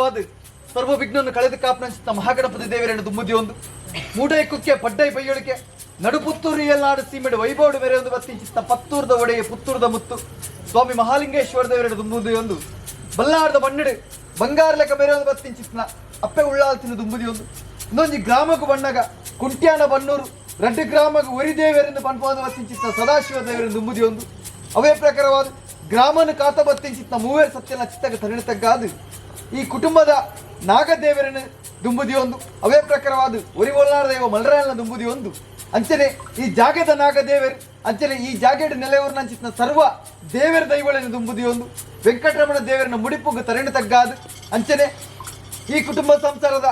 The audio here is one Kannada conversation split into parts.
ಪ್ರಸಾದವಾದ ಸರ್ವ ವಿಘ್ನವನ್ನು ಕಳೆದು ಕಾಪನಂಚಿತ ಮಹಾಗಣಪತಿ ದೇವರನ್ನು ದುಮ್ಮುದಿ ಒಂದು. ಮೂಡೈ ಕುಕ್ಕೆ, ಪಡ್ಡೈ ಬೈಯೊಳಿಕೆ ನಡುಪುತ್ತೂರು ಎಲ್ಲಾಡು ಸೀಮೆಡು ವೈಭವಡು ಮೇರೆ ಒಂದು ಬತ್ತಿಂಚಿತ್ತ ಪತ್ತೂರದ ಒಡೆಯ ಪುತ್ತೂರದ ಮುತ್ತು. ಸ್ವಾಮಿ ಮಹಾಲಿಂಗೇಶ್ವರ ದೇವರನ್ನು ದುಮ್ಮುದಿ ಒಂದು. ಬಲ್ಲಾರದ ಬಣ್ಣಡೆ ಬಂಗಾರ ಲೆಕ್ಕ ಬೇರೆ ಒಂದು ಬತ್ತಿಂಚಿತ್ನ ಅಪ್ಪೆ ಉಳ್ಳಾಲ್ತಿನ ದುಂಬುದಿ ಒಂದು. ಇನ್ನೊಂದು ಗ್ರಾಮಕ್ಕೂ ಬಣ್ಣಗ ಕುಂಟ್ಯಾನ ಬನ್ನೂರು, ರೆಡ್ಡು ಗ್ರಾಮಕ್ಕೆ ಉರಿದೇವರಿಂದ ಪನ್ಪೋದ ಬತ್ತಿಂಚಿತ್ತ ಸದಾಶಿವ ದೇವರಿಂದ ದುಂಬುದಿ ಒಂದು. ಅವೇ ಪ್ರಕಾರವಾದ ಗ್ರಾಮನ ಕಾತ ಬತ್ತಿಂಚಿತ್ತ ಮೂವೇ ಸತ್ಯನ ಚಿತ್ತಗ ತರಣ ತಗ್ಗಾದು ಈ ಕುಟುಂಬದ ನಾಗದೇವರನ್ನು ದುಂಬುದಿ ಒಂದು ಅವೇ ಪ್ರಕಾರವಾದ ಒರಿವೊಲ್ಲಾರ ದೇವ ಮಲರಾಯನ ದುಂಬುದಿ ಒಂದು ಅಂಚನೆ ಈ ಜಾಗದ ನಾಗದೇವರು, ಅಂಚನೆ ಈ ಜಾಗಡ ನೆಲೆಯವರ ಅಂಚಿನ ಸರ್ವ ದೇವರ ದೈವಳನ ದುಂಬುದಿ ಒಂದು ವೆಂಕಟರಮಣ ದೇವರನ್ನ ಮುಡಿಪುಗ ತರಣ ತಗ್ಗಾದು. ಅಂಚನೆ ಈ ಕುಟುಂಬ ಸಂಸಾರದ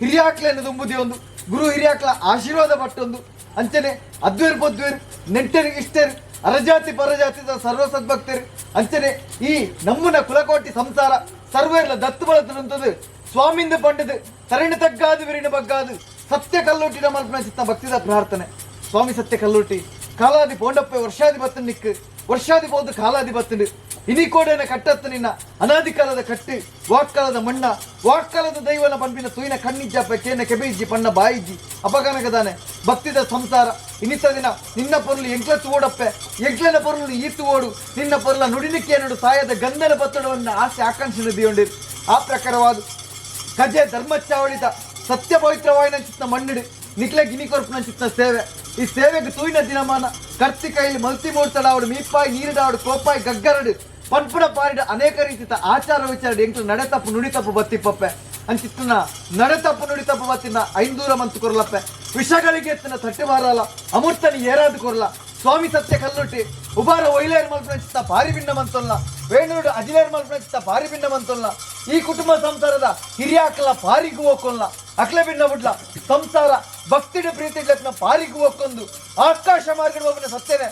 ಹಿರಿಯಾಕ್ಲೆಯನ್ನು ದುಂಬುದಿ ಒಂದು ಗುರು ಹಿರಿಯಾಕ್ಲ ಆಶೀರ್ವಾದ ಪಟ್ಟೊಂದು. ಅಂಚನೆ ಅದ್ವೇರ್ ಬದ್ವೇರ್, ನೆಂಟರು ಇಷ್ಟರು, ಅರಜಾತಿ ಪರಜಾತಿದ ಸರ್ವ ಸದ್ಭಕ್ತರು ಅಂಚನೆ ಈ ನಮ್ಮನ ಕುಲಕೋಟಿ ಸಂಸಾರ ಸರ್ವೇರ್ಲ ದತ್ತು ಬಳತದಂತದು ಸ್ವಾಮಿಂದ ಪಂಡದು, ತರಣಿ ತಗ್ಗಾದು, ವಿರಿನ ಬಗ್ಗಾದು, ಸತ್ಯ ಕಲ್ಲೂಟಿನ ಮಲ್ಪನ ಚಿತ್ತ ಭಕ್ತಿದ ಪ್ರಾರ್ಥನೆ. ಸ್ವಾಮಿ ಸತ್ಯ ಕಲ್ಲೂಟಿ. ಕಾಲಾದಿ ಪೋಂಡಪ್ಪ ವರ್ಷಾದಿ ಬತ್ತ ನಿಕ್ಕು ವರ್ಷಾದಿ ಬೋದು ಕಾಲಾದಿ ಬತ್ತನು ಇನಿ ಕೋಡೆನ ಕಟ್ಟತ್ತ ನಿನ್ನ ಅನಾದಿ ಕಾಲದ ಕಟ್ಟು, ವಾಕ್ಕಾಲದ ಮಣ್ಣ, ವಾಕ್ಕಾಲದ ದೈವನ ಪಂಪಿನ ತೂಯಿನ ಕಣ್ಣಿಜ್ಜಪ್ಪ ಕೇನ ಕೆಬೆಜ್ಜಿ, ಪಣ್ಣ ಬಾಯಿಜ್ಜಿ, ಅಪಗನಗದಾನೆ, ಭಕ್ತಿದ ಸಂಸಾರ. ಇನಿತ ದಿನ ನಿನ್ನ ಪೊರ್ಲು ಎಂಕ್ಲತ್ತು ಓಡಪ್ಪೆ ಎಂಕ್ಲನ ಪೊರ್ಲು ಈತು ಓಡು, ನಿನ್ನ ಪೊರ್ಲ ನುಡಿಲಿಕ್ಕೆ ನಡು ಸಾಯದ ಗಂಧನ ಬತ್ತಡವನ್ನು ಆಸೆ ಆಕಾಂಕ್ಷೆ ಬಿಯೊಂಡಿರು ಆ ಪ್ರಕಾರವಾದ ಕಜೆ ಧರ್ಮಚ್ಚಾವಳಿತ ಸತ್ಯ ಪವಿತ್ರವಾಯಿನ ಚಿತ್ತ ಮಣ್ಣಿಡು ನಿಕ್ಲೆ ಗಿನಿ ಕೊರ್ಪುನ ಚಿತ್ತ ಸೇವೆ. ಈ ಸೇವೆಗೆ ತೂಯಿನ ದಿನಮಾನ. ಕರ್ತಿ ಕೈಲಿ ಮಲ್ತಿ ಮೂಡ್ತಡಾವಡು ಮೀಪಾಯಿ ನೀರಿಡಾವಡು ಕೋಪಾಯಿ ಗಗ್ಗರಡು. ಪನ್ಪುಡ ಪಾರಿಡ ಅನೇಕ ರೀತಿಯ ಆಚಾರ ವಿಚಾರ ಎಂಕ್ಲು ನಡೆತಪ್ಪು ನುಡಿತಪ್ಪು ಬತ್ತಿಪ್ಪಪ್ಪೆ ಅಂಚಿತ್ತನ ನಡೆತಪ್ಪು ನುಡಿತಪ್ಪು ಬತ್ತಿನ ಐಂದೂರ ಮಂತು ಕೊರಲಪ್ಪೆ. ವಿಷಗಳಿಗೆ ಎತ್ತಿನ ತಟ್ಟೆ ಬಾರಲ್ಲ ಅಮೃತನಿ ಏರಾದು ಕೊರಲ. ಸ್ವಾಮಿ ಸತ್ಯ ಕಲ್ಲುಟ್ಟಿ, ಉಬಾರ ಒಯ್ಲೇರ್ ಚಿತ್ತ ಪಾರಿ ಪಿಂಡ ಮಂತೊಲ್ಲ. ವೇಣೂರು ಅಜಿಲೇರ್ ಚಿತ್ತ ಪಾರಿ ಪಿಂಡ ಮಂತೊಲ್ಲ. ಈ ಕುಟುಂಬ ಸಂಸಾರದ ಹಿರಿಯಾಕಲ್ಲ ಭಾರಿ ಪಾರಿಗೂ ಹೋಗ್ಕೊಲ್ಲ ಅಕ್ಲೆ ಬುಡ್ಲ ಬಿಡ್ಲ ಸಂಸಾರ ಭಕ್ತಿಡ ಪ್ರೀತಿ ಪಾರಿಗೂ ಒಕ್ಕೊಂದು. ಆಕಾಶ ಮಾರ್ಗದ ಒಬ್ಬನ ಸತ್ಯನೆ.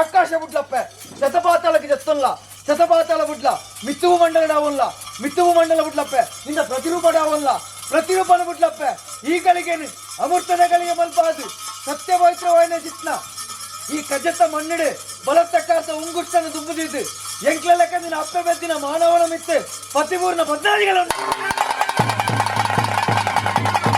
ಆಕಾಶ ಬಿಡ್ಲಪ್ಪ ಶತಪಾತಾಳಕ್ಕೆ ಜತ್ತಲ್ಲ ಶತಪಾತಾಳ ಬಿಡ್ಲ ಮಿತ್ತುವು ಮಂಡಲ ಡಾವಲ್ಲ ಮಿತ್ತುವು ಮಂಡಲ ಬಿಡ್ಲಪ್ಪ ನಿನ್ನ ಪ್ರತಿರೂಪ ಡಾವಲ್ಲ ಪ್ರತಿರೂಪನ ಬಿಡ್ಲಪ್ಪ ಈ ಗಳಿಗೆ ಅಮೃತದ ಗಳಿಗೆ ಮಲ್ಪಾದು ಸತ್ಯ ಪವಿತ್ರವಾಯಿನ ಚಿತ್ನ. ಈ ಕಜತ ಮಣ್ಣಿಡೆ ಬಲತ್ತಕ್ಕಾರ್ಥ ಉಂಗುಷ್ಟನ್ನು ತುಂಬುದಿದ್ದು ಎಂಕ್ಲ ಲೆಕ್ಕ ನಿನ್ನ ಅಪ್ಪೆ ಬೆದ್ದಿನ ಮಾನವನ ಮಿತ್ತೆ, ಪತಿಪೂರ್ಣ ಪದ್ನಾದಿಗಳನ್ನು Thank you.